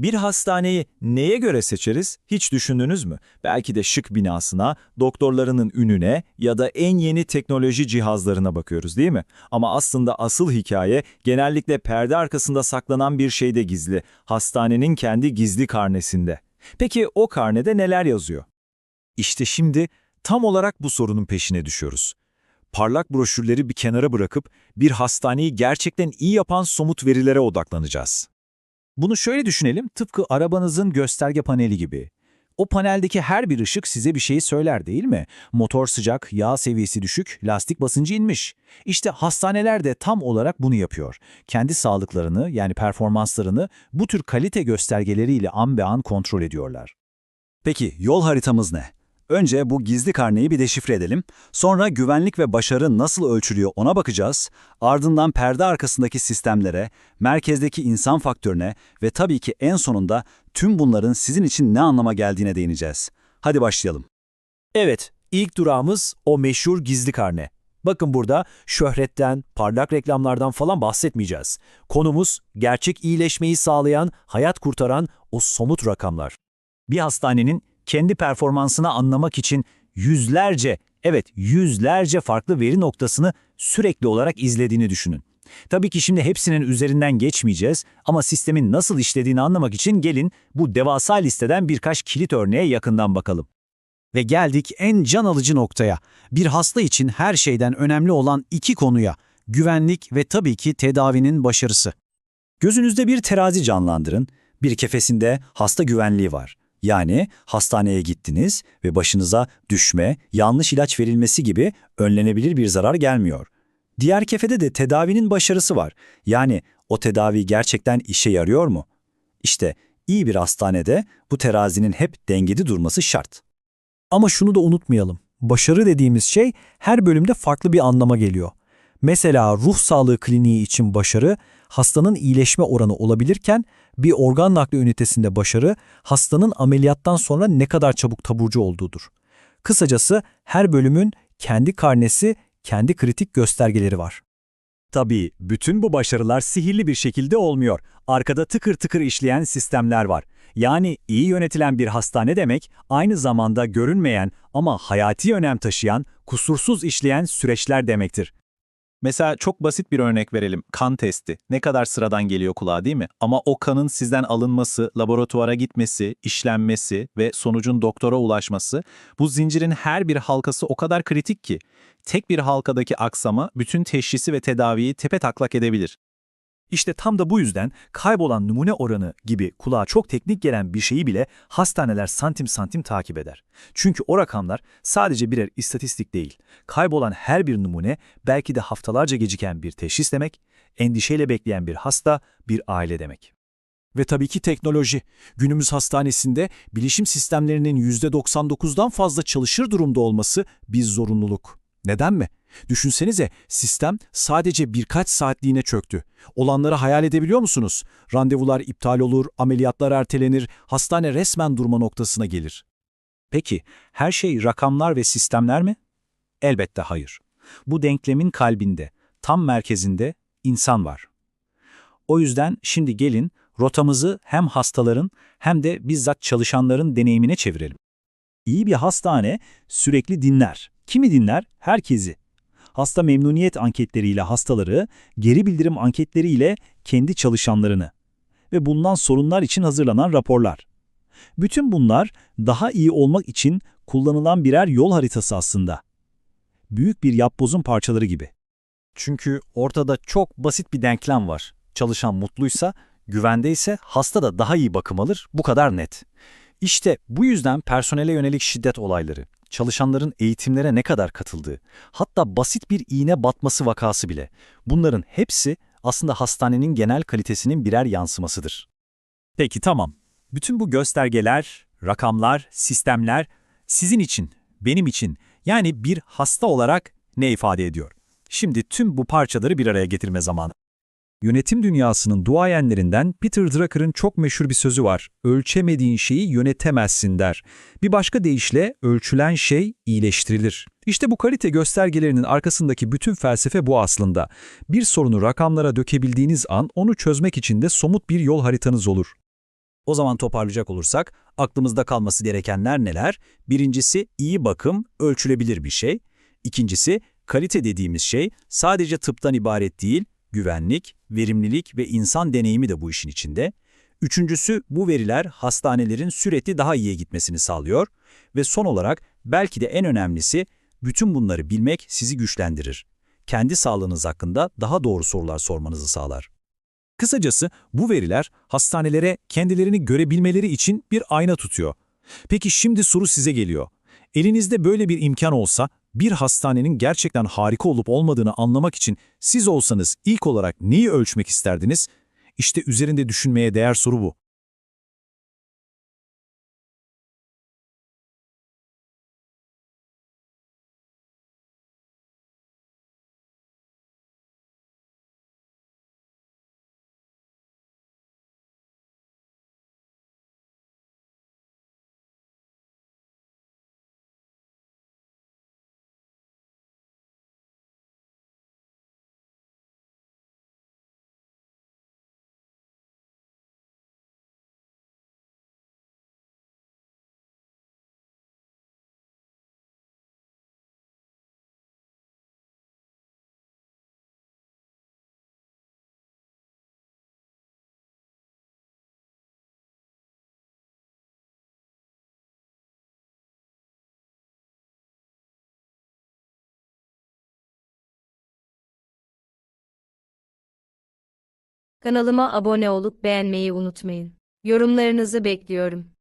Bir hastaneyi neye göre seçeriz hiç düşündünüz mü? Belki de şık binasına, doktorlarının ününe ya da en yeni teknoloji cihazlarına bakıyoruz değil mi? Ama aslında asıl hikaye genellikle perde arkasında saklanan bir şeyde gizli. Hastanenin kendi gizli karnesinde. Peki o karnede neler yazıyor? İşte şimdi tam olarak bu sorunun peşine düşüyoruz. Parlak broşürleri bir kenara bırakıp bir hastaneyi gerçekten iyi yapan somut verilere odaklanacağız. Bunu şöyle düşünelim, tıpkı arabanızın gösterge paneli gibi. O paneldeki her bir ışık size bir şeyi söyler değil mi? Motor sıcak, yağ seviyesi düşük, lastik basıncı inmiş. İşte hastaneler de tam olarak bunu yapıyor. Kendi sağlıklarını yani performanslarını bu tür kalite göstergeleriyle an be an kontrol ediyorlar. Peki yol haritamız ne? Önce bu gizli karneyi bir deşifre edelim. Sonra güvenlik ve başarı nasıl ölçülüyor ona bakacağız. Ardından perde arkasındaki sistemlere, merkezdeki insan faktörüne ve tabii ki en sonunda tüm bunların sizin için ne anlama geldiğine değineceğiz. Hadi başlayalım. Evet, ilk durağımız o meşhur gizli karne. Bakın burada şöhretten, parlak reklamlardan falan bahsetmeyeceğiz. Konumuz gerçek iyileşmeyi sağlayan, hayat kurtaran o somut rakamlar. Bir hastanenin kendi performansını anlamak için yüzlerce, evet yüzlerce farklı veri noktasını sürekli olarak izlediğini düşünün. Tabii ki şimdi hepsinin üzerinden geçmeyeceğiz ama sistemin nasıl işlediğini anlamak için gelin bu devasa listeden birkaç kilit örneğe yakından bakalım. Ve geldik en can alıcı noktaya. Bir hasta için her şeyden önemli olan iki konuya. Güvenlik ve tabii ki tedavinin başarısı. Gözünüzde bir terazi canlandırın. Bir kefesinde hasta güvenliği var. Yani hastaneye gittiniz ve başınıza düşme, yanlış ilaç verilmesi gibi önlenebilir bir zarar gelmiyor. Diğer kefede de tedavinin başarısı var. Yani o tedavi gerçekten işe yarıyor mu? İşte iyi bir hastanede bu terazinin hep dengede durması şart. Ama şunu da unutmayalım. Başarı dediğimiz şey her bölümde farklı bir anlama geliyor. Mesela ruh sağlığı kliniği için başarı, hastanın iyileşme oranı olabilirken bir organ nakli ünitesinde başarı, hastanın ameliyattan sonra ne kadar çabuk taburcu olduğudur. Kısacası her bölümün kendi karnesi, kendi kritik göstergeleri var. Tabii bütün bu başarılar sihirli bir şekilde olmuyor. Arkada tıkır tıkır işleyen sistemler var. Yani iyi yönetilen bir hastane demek aynı zamanda görünmeyen ama hayati önem taşıyan, kusursuz işleyen süreçler demektir. Mesela çok basit bir örnek verelim. Kan testi. Ne kadar sıradan geliyor kulağa değil mi? Ama o kanın sizden alınması, laboratuvara gitmesi, işlenmesi ve sonucun doktora ulaşması, bu zincirin her bir halkası o kadar kritik ki, tek bir halkadaki aksama bütün teşhisi ve tedaviyi tepe taklak edebilir. İşte tam da bu yüzden kaybolan numune oranı gibi kulağa çok teknik gelen bir şeyi bile hastaneler santim santim takip eder. Çünkü o rakamlar sadece birer istatistik değil. Kaybolan her bir numune belki de haftalarca geciken bir teşhis demek, endişeyle bekleyen bir hasta, bir aile demek. Ve tabii ki teknoloji. Günümüz hastanesinde bilişim sistemlerinin %99'dan fazla çalışır durumda olması bir zorunluluk. Neden mi? Düşünsenize sistem sadece birkaç saatliğine çöktü. Olanları hayal edebiliyor musunuz? Randevular iptal olur, ameliyatlar ertelenir, hastane resmen durma noktasına gelir. Peki her şey rakamlar ve sistemler mi? Elbette hayır. Bu denklemin kalbinde, tam merkezinde insan var. O yüzden şimdi gelin rotamızı hem hastaların hem de bizzat çalışanların deneyimine çevirelim. İyi bir hastane sürekli dinler. Kimi dinler? Herkesi hasta memnuniyet anketleriyle hastaları, geri bildirim anketleriyle kendi çalışanlarını ve bundan sorunlar için hazırlanan raporlar. Bütün bunlar daha iyi olmak için kullanılan birer yol haritası aslında. Büyük bir yapbozun parçaları gibi. Çünkü ortada çok basit bir denklem var. Çalışan mutluysa, güvendeyse hasta da daha iyi bakım alır, bu kadar net. İşte bu yüzden personele yönelik şiddet olayları, çalışanların eğitimlere ne kadar katıldığı, hatta basit bir iğne batması vakası bile. Bunların hepsi aslında hastanenin genel kalitesinin birer yansımasıdır. Peki tamam. Bütün bu göstergeler, rakamlar, sistemler sizin için, benim için yani bir hasta olarak ne ifade ediyor? Şimdi tüm bu parçaları bir araya getirme zamanı. Yönetim dünyasının duayenlerinden Peter Drucker'ın çok meşhur bir sözü var. Ölçemediğin şeyi yönetemezsin der. Bir başka deyişle ölçülen şey iyileştirilir. İşte bu kalite göstergelerinin arkasındaki bütün felsefe bu aslında. Bir sorunu rakamlara dökebildiğiniz an onu çözmek için de somut bir yol haritanız olur. O zaman toparlayacak olursak aklımızda kalması gerekenler neler? Birincisi iyi bakım ölçülebilir bir şey. İkincisi kalite dediğimiz şey sadece tıptan ibaret değil, güvenlik, verimlilik ve insan deneyimi de bu işin içinde. Üçüncüsü bu veriler hastanelerin sürekli daha iyiye gitmesini sağlıyor. Ve son olarak belki de en önemlisi bütün bunları bilmek sizi güçlendirir. Kendi sağlığınız hakkında daha doğru sorular sormanızı sağlar. Kısacası bu veriler hastanelere kendilerini görebilmeleri için bir ayna tutuyor. Peki şimdi soru size geliyor. Elinizde böyle bir imkan olsa bir hastanenin gerçekten harika olup olmadığını anlamak için siz olsanız ilk olarak neyi ölçmek isterdiniz? İşte üzerinde düşünmeye değer soru bu. Kanalıma abone olup beğenmeyi unutmayın. Yorumlarınızı bekliyorum.